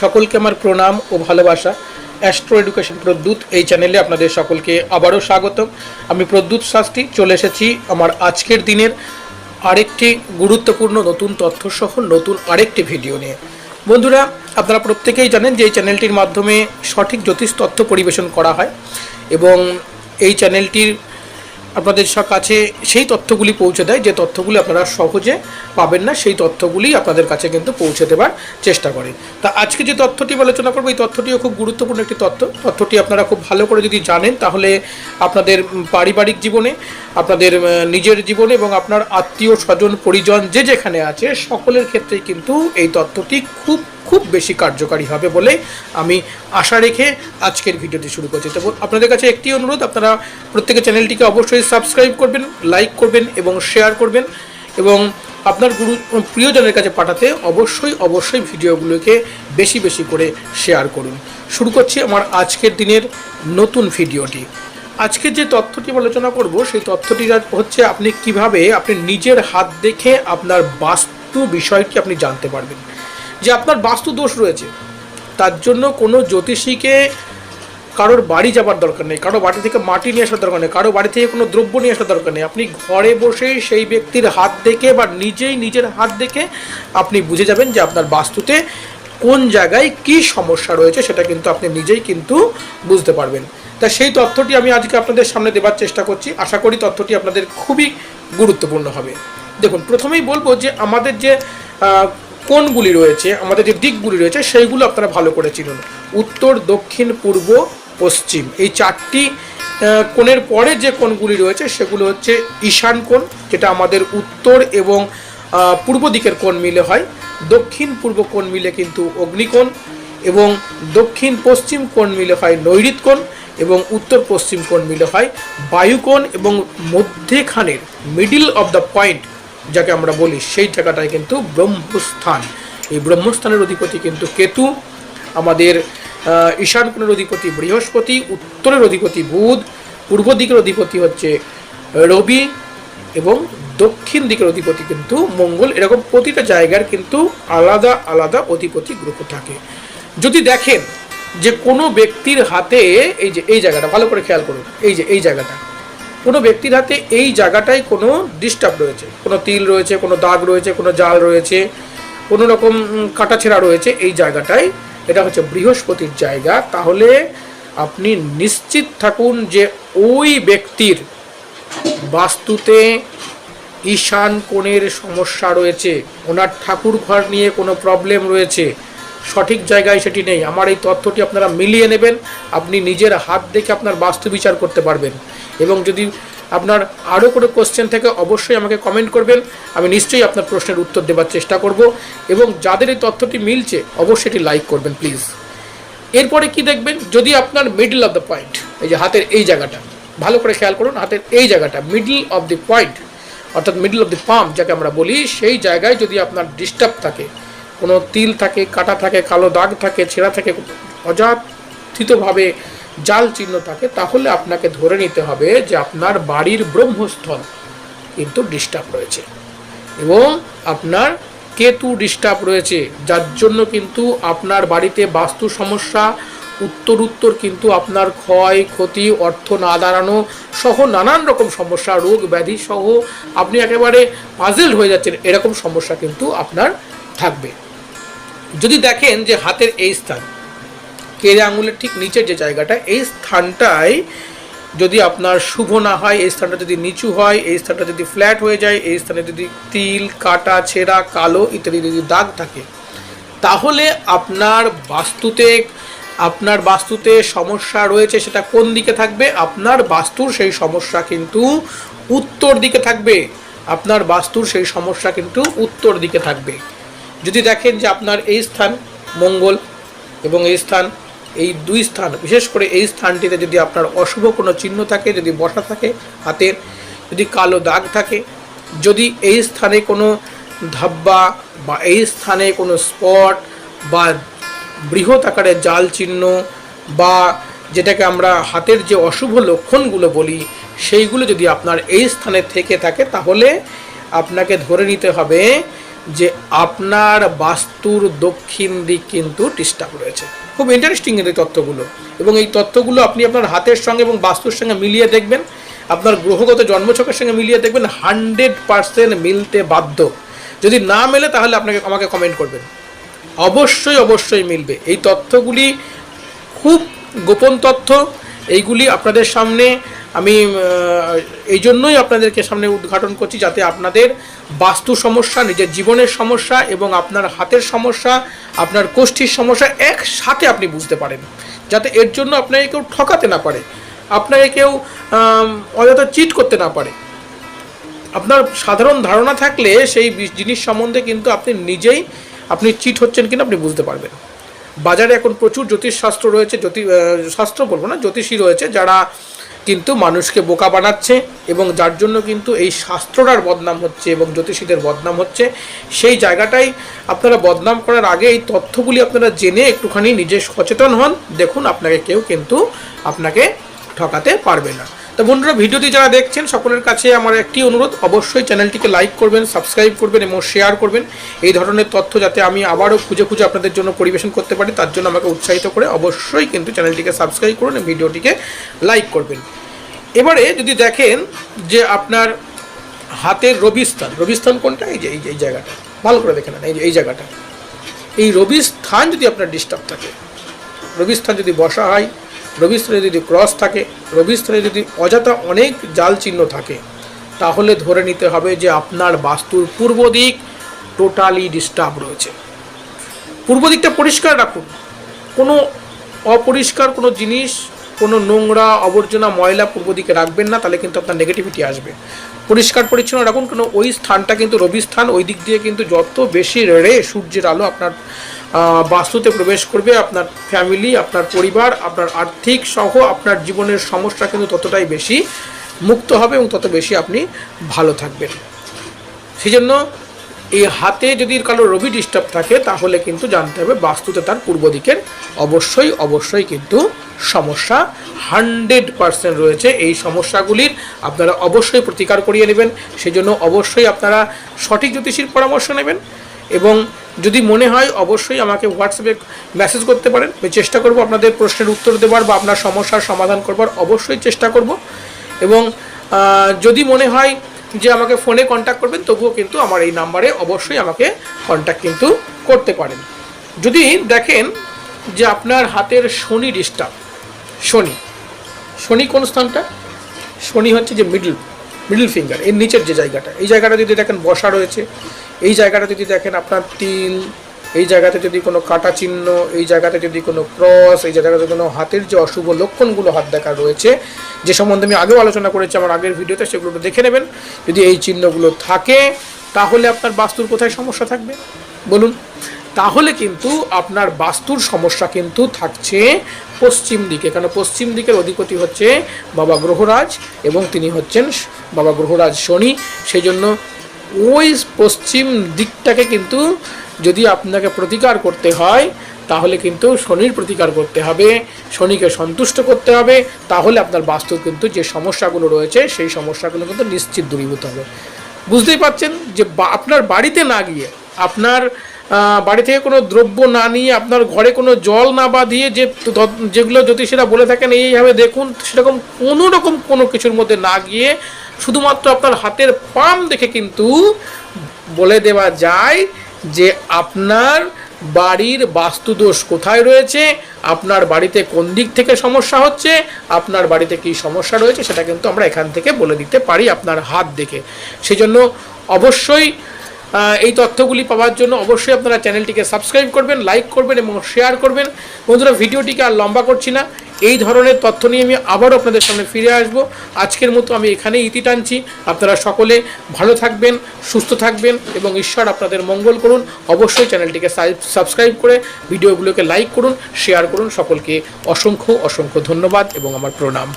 সকলকে আমার প্রণাম ও ভালোবাসা। অ্যাস্ট্রো এডুকেশন প্রদ্যুৎ এই চ্যানেলে আপনাদের সকলকে আবারও স্বাগতম। আমি প্রদ্যুৎ শাস্ত্রী, চলে এসেছি আমার আজকের দিনের আরেকটি গুরুত্বপূর্ণ নতুন তথ্যসহ নতুন আরেকটি ভিডিও নিয়ে। বন্ধুরা, আপনারা প্রত্যেকেই জানেন যে এই চ্যানেলটির মাধ্যমে সঠিক জ্যোতিষ তথ্য পরিবেশন করা হয় এবং এই চ্যানেলটির আপনাদের কাছে সেই তথ্যগুলি পৌঁছে দেয়, যে তথ্যগুলি আপনারা সহজে পাবেন না, সেই তথ্যগুলি আপনাদের কাছে কিন্তু পৌঁছে দেবার চেষ্টা করে তা আজকে যে তথ্যটি আলোচনা করব, এই তথ্যটিও খুব গুরুত্বপূর্ণ একটি তথ্য। তথ্যটি আপনারা খুব ভালো করে যদি জানেন, তাহলে আপনাদের পারিবারিক জীবনে, আপনাদের নিজের জীবনে এবং আপনার আত্মীয় স্বজন, পরিজন যে যেখানে আছে, সকলের ক্ষেত্রেই কিন্তু এই তথ্যটি খুব খুব বেশি কার্যকারী হবে বলে আমি আশা রেখে আজকের ভিডিওটি শুরু করছি। তো আপনাদের কাছে একটি অনুরোধ, আপনারা প্রত্যেকে চ্যানেলটিকে অবশ্যই সাবস্ক্রাইব করবেন, লাইক করবেন এবং শেয়ার করবেন এবং আপনার গুরু, প্রিয়জনের কাছে পাঠাতে অবশ্যই অবশ্যই ভিডিওগুলোকে বেশি বেশি করে শেয়ার করুন। শুরু করছি আমার আজকের দিনের নতুন ভিডিওটি। আজকে যে তথ্যটি আলোচনা করব, সেই তথ্যটি হচ্ছে আপনি কীভাবে আপনি নিজের হাত দেখে আপনার বাস্তু বিষয়টি আপনি জানতে পারবেন। যে আপনার বাস্তু দোষ রয়েছে। তার জন্য কোনো জ্যোতিষীকে কারোর বাড়ি যাবার দরকার নেই, কারও বাড়ি থেকে মাটি নিয়ে আসার দরকার নেই, কারও বাড়ি থেকে কোনো দ্রব্য নিয়ে আসার দরকার নেই। আপনি ঘরে বসেই সেই ব্যক্তির হাত দেখে বা নিজেই নিজের হাত দেখে আপনি বুঝে যাবেন যে আপনার বাস্তুতে কোন জায়গায় কি সমস্যা রয়েছে, সেটা কিন্তু আপনি নিজেই কিন্তু বুঝতে পারবেন। তা সেই তথ্যটি আমি আজকে আপনাদের সামনে দেবার চেষ্টা করছি। আশা করি তথ্যটি আপনাদের খুবই গুরুত্বপূর্ণ হবে। দেখুন, প্রথমেই বলব যে আমাদের যে আহ, কোণগুলি রয়েছে আমাদের যে দিকগুলি রয়েছে সেইগুলো আপনারা ভালো করে চিনুন। উত্তর দক্ষিণ পূর্ব পশ্চিম। এই চারটি কোণের পরে যে কোণগুলি রয়েছে সেগুলো হচ্ছে ঈশান কোণ যেটা আমাদের উত্তর এবং পূর্ব দিকের কোণ মিলে হয়। দক্ষিণ পূর্ব কোণ মিলে কিন্তু অগ্নিকোণ এবং দক্ষিণ পশ্চিম কোণ মিলে হয় নৈরিত কোণ এবং উত্তর পশ্চিম কোণ মিলে হয় বায়ুকোণ এবং মধ্যেখানের মিডিল অফ দ্য পয়েন্ট যাকে আমরা বলি, সেই জায়গাটায় কিন্তু ব্রহ্মস্থান। এই ব্রহ্মস্থানের অধিপতি কিন্তু কেতু, আমাদের ঈশান কোণের অধিপতি বৃহস্পতি, উত্তরের অধিপতি বুধ, পূর্ব দিকের অধিপতি হচ্ছে রবি এবং দক্ষিণ দিকের অধিপতি কিন্তু মঙ্গল। এরকম প্রতিটা জায়গার কিন্তু আলাদা আলাদা অধিপতি গ্রহ থাকে। যদি দেখেন যে কোনো ব্যক্তির হাতে এই যে, এই জায়গাটা, ভালো করে খেয়াল করুন, এই যে, এই জায়গাটা। কোনো ব্যক্তির হাতে এই জায়গাটায় কোনো ডিস্টার্ব রয়েছে। কোনো তিল রয়েছে, কোনো দাগ রয়েছে, কোনো জাল রয়েছে, কোনো রকম কাটাছেঁড়া রয়েছে, এই জায়গাটায় এটা হচ্ছে বৃহস্পতির জায়গা। তাহলে আপনি নিশ্চিত থাকুন যে ওই ব্যক্তির বাস্তুতে ঈশান কোণের সমস্যা রয়েছে, ওনার ঠাকুর ঘর নিয়ে কোনো প্রবলেম রয়েছে সঠিক জায়গায় সেটি নেই। আমার এই তথ্যটি আপনারা মিলিয়ে নেবেন। আপনি নিজের হাত দেখে আপনার বাস্তু বিচার করতে পারবেন। এবং যদি আপনার আরও কোনো কোশ্চেন থেকে, অবশ্যই আমাকে কমেন্ট করবেন। আমি নিশ্চয়ই আপনার প্রশ্নের উত্তর দেওয়ার চেষ্টা করব। এবং যাদের এই তথ্যটি মিলছে, অবশ্যই এটি লাইক করবেন প্লিজ এরপরে কি দেখবেন? যদি আপনার মিডল অফ দ্য পয়েন্ট এই যে হাতের এই জায়গাটা, ভালো করে খেয়াল করুন, হাতের এই জায়গাটা মিডল অফ দ্য পয়েন্ট অর্থাৎ মিডল অফ দ্য পাম্প যাকে আমরা বলি, সেই জায়গায় যদি আপনার ডিস্টার্ব থাকে কোনো তিল থাকে, কাটা থাকে, কালো দাগ থাকে, ছেঁড়া থাকে, অযাচিতভাবে জাল চিহ্ন থাকে, তাহলে আপনাকে ধরে নিতে হবে যে আপনার বাড়ির ব্রহ্মস্থল কিন্তু ডিস্টার্ব রয়েছে। এবং আপনার কেতু ডিস্টার্ব রয়েছে, যার জন্য কিন্তু আপনার বাড়িতে বাস্তু সমস্যা উত্তর উত্তর কিন্তু আপনার ক্ষয়, ক্ষতি, অর্থ না দাঁড়ানো সহ নানান রকম সমস্যা, রোগ ব্যাধি সহ আপনি একেবারে পাজেল হয়ে যাচ্ছেন, এরকম সমস্যা কিন্তু আপনার থাকবে। যদি দেখেন যে হাতের এই স্থান, কেড়ে আঙুলের ঠিক নিচের যে জায়গাটা, এই স্থানটায় যদি আপনার শুভ না হয়, এই স্থানটা যদি নিচু হয়, এই স্থানটা যদি ফ্ল্যাট হয়ে যায়, এই স্থানে যদি তিল, কাটা, ছেঁড়া, কালো ইত্যাদি যদি দাগ থাকে, তাহলে আপনার বাস্তুতে আপনার বাস্তুতে সমস্যা রয়েছে সেটা কোন দিকে থাকবে? আপনার বাস্তুর সেই সমস্যা কিন্তু উত্তর দিকে থাকবে। আপনার বাস্তুর সেই সমস্যা কিন্তু উত্তর দিকে থাকবে। যদি দেখেন যে আপনার এই স্থান মঙ্গল এবং এই স্থান, এই দুই স্থান, বিশেষ করে এই স্থানটিতে যদি আপনার অশুভ কোনো চিহ্ন থাকে, যদি বসা থাকে, হাতের, যদি কালো দাগ থাকে, যদি এই স্থানে কোনো ধাব্বা বা এই স্থানে কোনো স্পট বা বৃহৎ আকারে জাল চিহ্ন বা যেটাকে আমরা হাতের যে অশুভ লক্ষণগুলো বলি, সেইগুলো যদি আপনার এই স্থানে থেকে থাকে, তাহলে আপনাকে ধরে নিতে হবে যে আপনার বাস্তুর দক্ষিণ দিক কিন্তু ডিস্টার্ব রয়েছে। খুব ইন্টারেস্টিং এই তথ্যগুলো। এবং এই তথ্যগুলো আপনি আপনার হাতের সঙ্গে এবং বাস্তুর সঙ্গে মিলিয়ে দেখবেন। আপনার গ্রহগত জন্মছকের সঙ্গে মিলিয়ে দেখবেন হান্ড্রেড পার্সেন্ট মিলতে বাধ্য। যদি না মেলে তাহলে আপনাকে আমাকে কমেন্ট করবেন। অবশ্যই অবশ্যই মিলবে। এই তথ্যগুলি খুব গোপন তথ্য। এইগুলি আপনাদের সামনে আমি এই জন্যই আপনাদেরকে সামনে উদ্ঘাটন করছি যাতে আপনাদের বাস্তু সমস্যা, নিজের জীবনের সমস্যা এবং আপনার হাতের সমস্যা, আপনার কোষ্ঠীর সমস্যা একসাথে আপনি বুঝতে পারেন। যাতে এর জন্য আপনাকে কেউ ঠকাতে না পারে, আপনাকে কেউ অযথা চিট করতে না পারে। আপনার সাধারণ ধারণা থাকলে সেই জিনিস সম্বন্ধে কিন্তু আপনি নিজেই, আপনি চিট হচ্ছেন কিনা আপনি বুঝতে পারবেন। বাজারে এখন প্রচুর জ্যোতিষশাস্ত্র রয়েছে, জ্যোতি শাস্ত্র বলব না, জ্যোতিষী রয়েছে যারা কিন্তু মানুষকে বোকা বানাচ্ছে এবং যার জন্য কিন্তু এই শাস্ত্রটার বদনাম হচ্ছে এবং জ্যোতিষীদের বদনাম হচ্ছে, সেই জায়গাটাই আপনারা বদনাম করার আগে এই তথ্যগুলি আপনারা জেনে একটুখানি নিজে সচেতন হন। দেখুন, আপনাকে কেউ কিন্তু আপনাকে ঠকাতে পারবে না। তো বন্ধুরা, ভিডিওটি যারা দেখছেন, সকলের কাছে আমার একটি অনুরোধ, অবশ্যই চ্যানেলটিকে লাইক করবেন, সাবস্ক্রাইব করবেন এবং শেয়ার করবেন। এই ধরনের তথ্য যাতে আমি আবারও খুঁজে খুঁজে আপনাদের জন্য পরিবেশন করতে পারি, তার জন্য আমাকে উৎসাহিত করে অবশ্যই কিন্তু চ্যানেলটিকে সাবস্ক্রাইব করুন ভিডিওটিকে লাইক করবেন। এবারে যদি দেখেন যে আপনার হাতের রবিস্থান রবিস্থান কোনটা? এই যে, এই এই জায়গাটা। ভালো করে দেখে নেন, এই যে, এই জায়গাটা। এই রবিস্থান যদি আপনার ডিস্টার্ব থাকে, রবিস্থান যদি বসা হয় রবি স্থানে যদি ক্রস থাকে রবি স্থানে যদি অযথা অনেক জাল চিহ্ন থাকে, তাহলে ধরে নিতে হবে যে আপনার বাস্তুর পূর্ব দিক টোটালি ডিস্টার্ব রয়েছে। পূর্ব দিকটা পরিষ্কার রাখুন। কোনো অপরিষ্কার কোনো জিনিস, কোনো নোংরা আবর্জনা, ময়লা পূর্ব দিকে রাখবেন না, তাহলে কিন্তু আপনার নেগেটিভিটি আসবে। পরিষ্কার পরিচ্ছন্ন। রাখুন কেন ওই স্থানটা কিন্তু রবি স্থান, ওই দিক দিয়ে কিন্তু যত বেশি রে সূর্যের আলো আপনার বাস্তুতে প্রবেশ করবে, আপনার ফ্যামিলি আপনার পরিবার, আপনার আর্থিক সহ আপনার জীবনের সমস্যা কিন্তু ততটাই বেশি মুক্ত হবে এবং তত বেশি আপনি ভালো থাকবেন। সেই জন্য এই হাতে যদি কারও রবি ডিস্টার্ব থাকে, তাহলে কিন্তু জানতে হবে বাস্তুতে তার পূর্ব দিকের অবশ্যই অবশ্যই কিন্তু সমস্যা। হান্ড্রেড পার্সেন্ট রয়েছে এই সমস্যাগুলির। আপনারা অবশ্যই প্রতিকার করিয়ে নেবেন। সেই জন্য অবশ্যই আপনারা সঠিক জ্যোতিষীর পরামর্শ নেবেন। এবং যদি মনে হয়, অবশ্যই আমাকে হোয়াটসঅ্যাপে মেসেজ করতে পারেন। আমি চেষ্টা করব আপনাদের প্রশ্নের উত্তর দেওয়ার বা আপনার সমস্যার সমাধান করবার। অবশ্যই চেষ্টা করব। এবং যদি মনে হয় যে আমাকে ফোনে কন্ট্যাক্ট করবেন, তবুও কিন্তু আমার এই নাম্বারে অবশ্যই আমাকে কন্ট্যাক্ট কিন্তু করতে পারেন। যদি দেখেন যে আপনার হাতের শনি ডিস্টার্ব। শনি। শনি কোন স্থানটা? শনি হচ্ছে যে মিডল মিডল ফিঙ্গার এর নিচের যে জায়গাটা। এই জায়গাটা যদি দেখেন বসা রয়েছে, এই জায়গাটা যদি দেখেন আপনার তিল, এই জায়গাতে যদি কোনো কাটা চিহ্ন, এই জায়গাতে যদি কোনো ক্রস, এই জায়গাতে কোনো হাতের যে অশুভ লক্ষণগুলো হাত দেখা রয়েছে, যে সম্বন্ধে আমি আগেও আলোচনা করেছি, আমার আগের ভিডিওতে সেগুলো দেখে নেবেন। যদি এই চিহ্নগুলো থাকে, তাহলে আপনার বাস্তুর কোথায় সমস্যা থাকবে? বলুন। তাহলে কিন্তু আপনার বাস্তুর সমস্যা কিন্তু থাকছে পশ্চিম দিকে কারণ পশ্চিম দিকের অধিপতি হচ্ছে বাবা গ্রহরাজ এবং তিনি হচ্ছেন বাবা গ্রহরাজ শনি। সেই জন্য ওই পশ্চিম দিকটাকে কিন্তু যদি আপনাকে প্রতিকার করতে হয়, তাহলে কিন্তু শনির প্রতিকার করতে হবে, শনিকে সন্তুষ্ট করতে হবে, তাহলে আপনার বাস্তু কিন্তু যে সমস্যাগুলো রয়েছে, সেই সমস্যাগুলো কিন্তু নিশ্চিত দূরীভূত হবে। বুঝতেই পারছেন যে আপনার বাড়িতে না গিয়ে আপনার বাড়ি থেকে কোনো দ্রব্য না নিয়ে আপনার ঘরে কোনো জল না বাঁধিয়ে যে যেগুলো জ্যোতিষীরা বলে থাকেন, এইভাবে দেখুন, সেরকম কোনো রকম কোনো কিছুর মধ্যে না গিয়ে শুধুমাত্র আপনার হাতের পাম দেখে কিন্তু বলে দেওয়া যায় যে আপনার বাড়ির বাস্তুদোষ কোথায় রয়েছে, আপনার বাড়িতে কোন দিক থেকে সমস্যা হচ্ছে, আপনার বাড়িতে কী সমস্যা রয়েছে, সেটা কিন্তু আমরা এখান থেকে বলে দিতে পারি আপনার হাত দেখে। সেই জন্য অবশ্যই এই তথ্যগুলি পাওয়ার জন্য অবশ্যই আপনারা চ্যানেলটিকে সাবস্ক্রাইব করবেন, লাইক করবেন এবং শেয়ার করবেন। বন্ধুরা, ভিডিওটিকে আর লম্বা করছি না। এই ধরনের তথ্য নিয়ে আমি আবারও আপনাদের সামনে ফিরে আসব। আজকের মতো আমি এখানেই ইতি টানছি। আপনারা সকলে ভালো থাকবেন, সুস্থ থাকবেন এবং ঈশ্বর আপনাদের মঙ্গল করুন। অবশ্যই চ্যানেলটিকে সাবস্ক্রাইব করে ভিডিওগুলোকে লাইক করুন, শেয়ার করুন। সকলকে অসংখ্য অসংখ্য ধন্যবাদ এবং আমার প্রণাম।